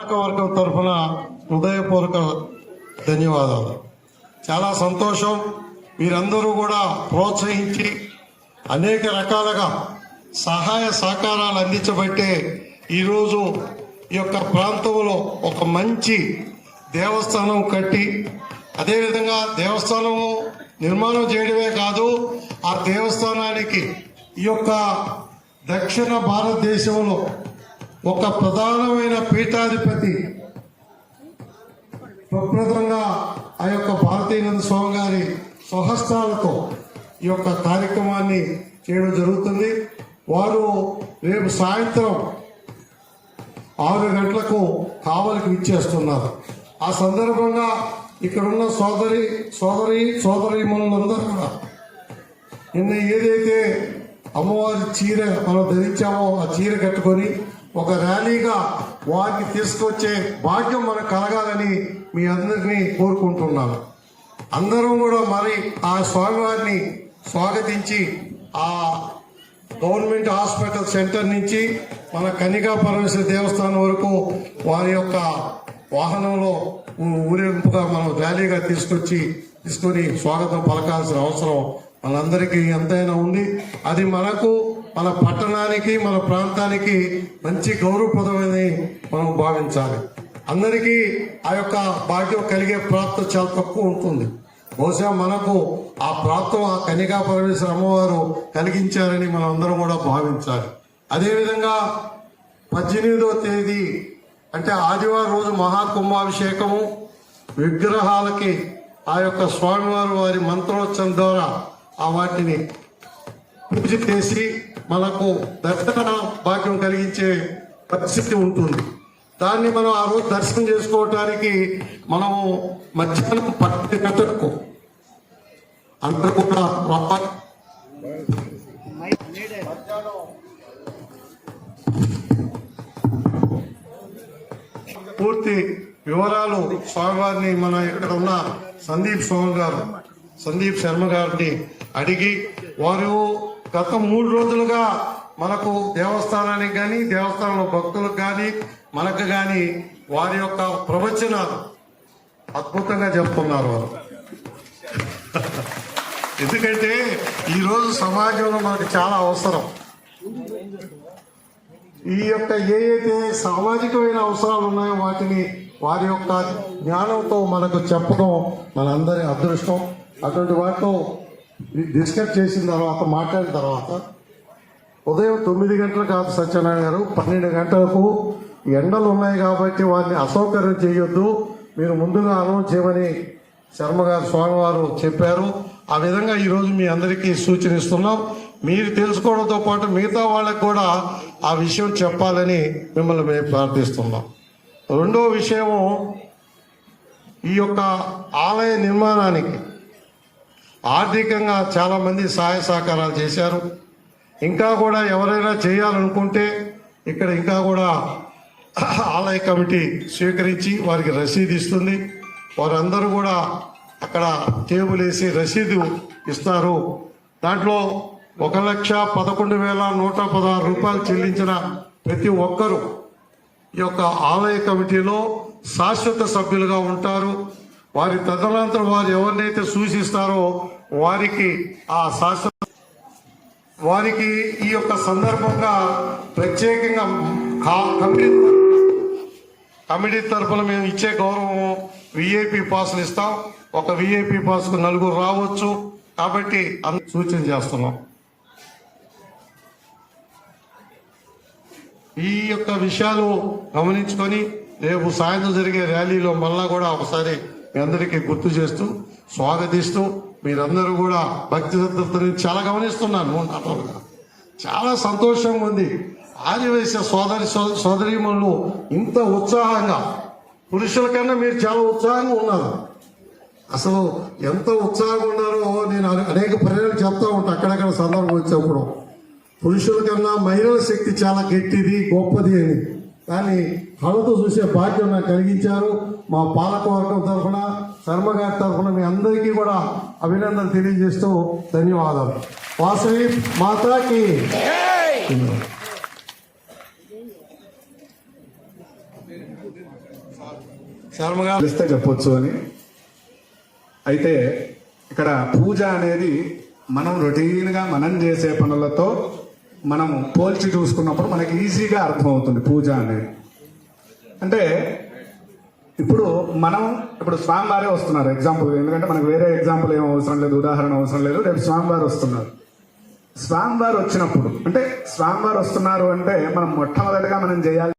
వర్గం తరఫున హృదయపూర్వక ధన్యవాదాలు. చాలా సంతోషం. మీరందరూ కూడా ప్రోత్సహించి అనేక రకాలుగా సహాయ సహకారాలు అందించబట్టే ఈరోజు ఈ యొక్క ప్రాంతంలో ఒక మంచి దేవస్థానం కట్టి అదేవిధంగా దేవస్థానము నిర్మాణం చేయడమే కాదు ఆ దేవస్థానానికి ఈ యొక్క దక్షిణ భారతదేశంలో ఒక ప్రధానమైన పీఠాధిపతి. ప్రప్రదంగా ఆ యొక్క భారతీయనంద స్వామి గారి స్వహస్తాలతో ఈ యొక్క కార్యక్రమాన్ని చేయడం జరుగుతుంది. వారు రేపు సాయంత్రం ఆరు గంటలకు కావలికి ఇచ్చేస్తున్నారు ఆ సందర్భంగా ఇక్కడున్న సోదరి సోదరి సోదరి మనందరూ కూడా నిన్న ఏదైతే అమ్మవారి చీర మనం ధరించామో ఆ చీర కట్టుకొని ఒక ర్యాలీగా వారికి తీసుకొచ్చే భాగ్యం మనకు కలగాలని మీ అందరినీ కోరుకుంటున్నాను. అందరం కూడా మరి ఆ స్వామివారిని స్వాగతించి ఆ గవర్నమెంట్ హాస్పిటల్ సెంటర్ నుంచి మన కన్నికా పరమేశ్వర దేవస్థానం వరకు వారి యొక్క వాహనంలో ఊ- ఊరేగింపుగా మనం ర్యాలీగా తీసుకొచ్చి తీసుకొని స్వాగతం పలకాల్సిన అవసరం మనందరికీ ఎంతైనా ఉంది. అది మనకు మన పట్టణానికి మన ప్రాంతానికి మంచి గౌరవప్రదమని మనం భావించాలి. అందరికీ ఆ యొక్క భాగ్యం కలిగే ప్రాప్తం చాలా తక్కువ ఉంటుంది. బహుశా మనకు ఆ ప్రాప్తం ఆ కనికా పరమేశ్వర అమ్మవారు కలిగించారని మనం అందరం కూడా భావించాలి. అదేవిధంగా పద్దెనిమిదవ తేదీ అంటే ఆదివారం రోజు మహాకుంభాభిషేకము. విగ్రహాలకి ఆ యొక్క స్వామివారు వారి మంత్రోచ్చం ద్వారా ఆ వాటిని పూజ చేసి మనకు దర్శన భాగ్యం కలిగించే పరిస్థితి ఉంటుంది దాన్ని మనం ఆ రోజు దర్శనం చేసుకోవటానికి మనము మధ్యాహ్నం పట్టి గంటలకు అందరూ కూడా రావాలి. పూర్తి వివరాలు స్వామివారిని మన ఇక్కడ ఉన్న సందీప్ స్వామి గారు సందీప్ శర్మ గారిని అడిగి వారు గత మూడు రోజులుగా మనకు దేవస్థానానికి కానీ దేవస్థానంలో భక్తులకు కానీ మనకు కానీ వారి యొక్క ప్రవచనాలు అద్భుతంగా చెప్తున్నారు వారు. ఎందుకంటే ఈరోజు సమాజంలో మనకు చాలా అవసరం. ఈ యొక్క ఏ అయితే సామాజికమైన అవసరాలు ఉన్నాయో వాటిని వారి యొక్క జ్ఞానంతో మనకు చెప్పడం మనందరి అదృష్టం. అటువంటి వాటితో డిస్కస్ చేసిన తర్వాత మాట్లాడిన తర్వాత ఉదయం తొమ్మిది గంటలు కాదు సత్యనారాయణ గారు పన్నెండు గంటలకు ఎండలు ఉన్నాయి కాబట్టి వారిని అసౌకర్యం చేయొద్దు. మీరు ముందుగా అనౌన్స్ చేయమని శర్మ గారు స్వామివారు చెప్పారు. ఆ విధంగా ఈరోజు మీ అందరికీ సూచనిస్తున్నాం. మీరు తెలుసుకోవడంతో పాటు మిగతా వాళ్ళకు కూడా ఆ విషయం చెప్పాలని మిమ్మల్ని మేము ప్రార్థిస్తున్నాం. రెండో విషయము ఈ యొక్క ఆలయ నిర్మాణానికి ఆర్థికంగా చాలామంది సహాయ సహకారాలు చేశారు. ఇంకా కూడా ఎవరైనా చేయాలనుకుంటే ఇక్కడ ఇంకా కూడా ఆలయ కమిటీ స్వీకరించి వారికి రసీదు ఇస్తుంది. వారందరూ కూడా అక్కడ టేబుల్ వేసి రసీదు ఇస్తారు. దాంట్లో ఒక లక్ష పదకొండు వేల నూట పదహారు రూపాయలు చెల్లించిన ప్రతి ఒక్కరూ ఈ యొక్క ఆలయ కమిటీలో శాశ్వత సభ్యులుగా ఉంటారు. వారి తదనంతరం వారు ఎవరినైతే సూచిస్తారో వారికి ఆ శాశ్వత వారికి ఈ యొక్క సందర్భంగా ప్రత్యేకంగా కా- కమిటీ కమిటీ తరఫున మేము ఇచ్చే గౌరవం విఐపి పాసులు ఇస్తాం. ఒక విఐపి పాస్కు నలుగురు రావచ్చు. కాబట్టి అంద సూచన చేస్తున్నాం. ఈ యొక్క విషయాలు గమనించుకొని రేపు సాయంత్రం జరిగే ర్యాలీలో మళ్ళా కూడా ఒకసారి మీ అందరికీ గుర్తు చేస్తూ స్వాగతిస్తూ మీరందరూ కూడా భక్తి శ్రద్ధలతో చాలా గమనిస్తున్నాను. మూడు నాటలుగా చాలా సంతోషంగా ఉంది. ఆదివేశ సోదరి సో- సోదరీమణులు ఇంత ఉత్సాహంగా పురుషుల కన్నా మీరు చాలా ఉత్సాహంగా ఉన్నారు. అసలు ఎంత ఉత్సాహంగా ఉన్నారో నేను అనేక పర్యాలు చెప్తా ఉంటా అక్కడక్కడ సందర్భం వచ్చినప్పుడు. పురుషుల కన్నా మహిళల శక్తి చాలా గట్టిది గొప్పది అని. కానీ కళ్ళతో చూసే భాగ్యం నాకు కలిగించారు. మా పాలకవర్గం తరఫున శర్మ గారి తరఫున మీ అందరికీ కూడా అభినందనలు తెలియజేస్తూ ధన్యవాదాలు. వాసవి మాతాకి. శర్మ గారు తెలిస్తే చెప్పొచ్చు అని. అయితే ఇక్కడ పూజ అనేది మనం రొటీన్గా మనం చేసే పనులతో మనం పోల్చి చూసుకున్నప్పుడు మనకి ఈజీగా అర్థమవుతుంది పూజ అనేది. అంటే ఇప్పుడు మనం ఇప్పుడు స్వామివారే వస్తున్నారు ఎగ్జాంపుల్. ఎందుకంటే మనకు వేరే ఎగ్జాంపుల్ ఏం అవసరం లేదు ఉదాహరణ అవసరం లేదు రేపు స్వామివారు వస్తున్నారు. స్వామివారు వచ్చినప్పుడు అంటే స్వామివారు వస్తున్నారు అంటే మనం మొట్టమొదటిగా మనం చేయాలి